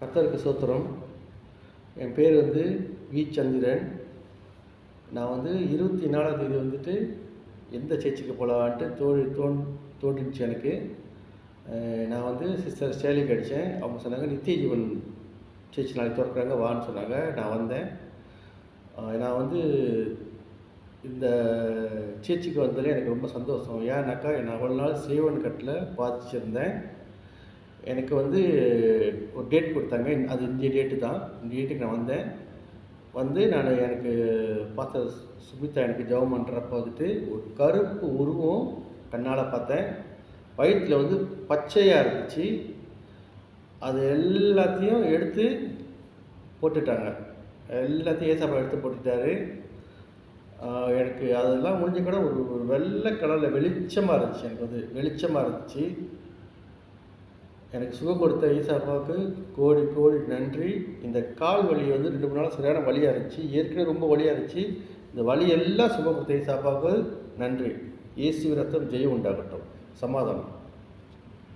கர்த்தருக்கு சோத்திரம். என் பேர் வந்து வி. சந்திரன். நான் வந்து இருபத்தி நாலாம் தேதி வந்துட்டு எந்த சர்ச்சுக்கு போகலான்ட்டு தோழி தோன் தோன்றிச்சு எனக்கு. நான் வந்து சிஸ்டர் ஸ்டேலிக்கு அடித்தேன். அவங்க சொன்னாங்க நித்திய ஜீவன் சர்ச் நாளைக்கு திறக்கிறாங்க வான்னு சொன்னாங்க. நான் வந்தேன். நான் வந்து இந்த சர்ச்சுக்கு வந்ததில் எனக்கு ரொம்ப சந்தோஷம். ஏன்னாக்கா நான் அவ்வளோ நாள் சேவன் கட்டில் பார்த்துச்சிருந்தேன் எனக்கு வந்து ஒரு டேட் கொடுத்தாங்க. அது இந்த டேட்டு தான். இந்த டேட்டுக்கு நான் வந்தேன். வந்து நான் எனக்கு பார்த்த சுமிதா எனக்கு ஜெபம் பண்ணுறப்ப வந்துட்டு ஒரு கருப்பு உருவம் கண்ணால் பார்த்தேன். வயிற்றில் வந்து பச்சையாக இருந்துச்சு. அது எல்லாத்தையும் எடுத்து போட்டுட்டாங்க. எல்லாத்தையும் ஏசாப்பா எடுத்து போட்டுட்டாரு. எனக்கு அதெல்லாம் முடிஞ்ச கூட ஒரு ஒரு வெள்ளை கலரில் வெளிச்சமாக இருந்துச்சு. எனக்கு வந்து வெளிச்சமாக இருந்துச்சு. எனக்கு சுகம் கொடுத்த ஈசாப்பாவுக்கு கோடி கோடி நன்றி. இந்த கால் வலி வந்து ரெண்டு மூணு நாள் சரியான வலியாக இருந்துச்சு. ஏற்கனவே ரொம்ப வலியாக இருந்துச்சு. இந்த வலி எல்லாம் சுகம் கொடுத்த ஈசாப்பாவுக்கு நன்றி. இயேசு ரத்தம் ஜெயம் உண்டாகட்டும். சமாதானம்.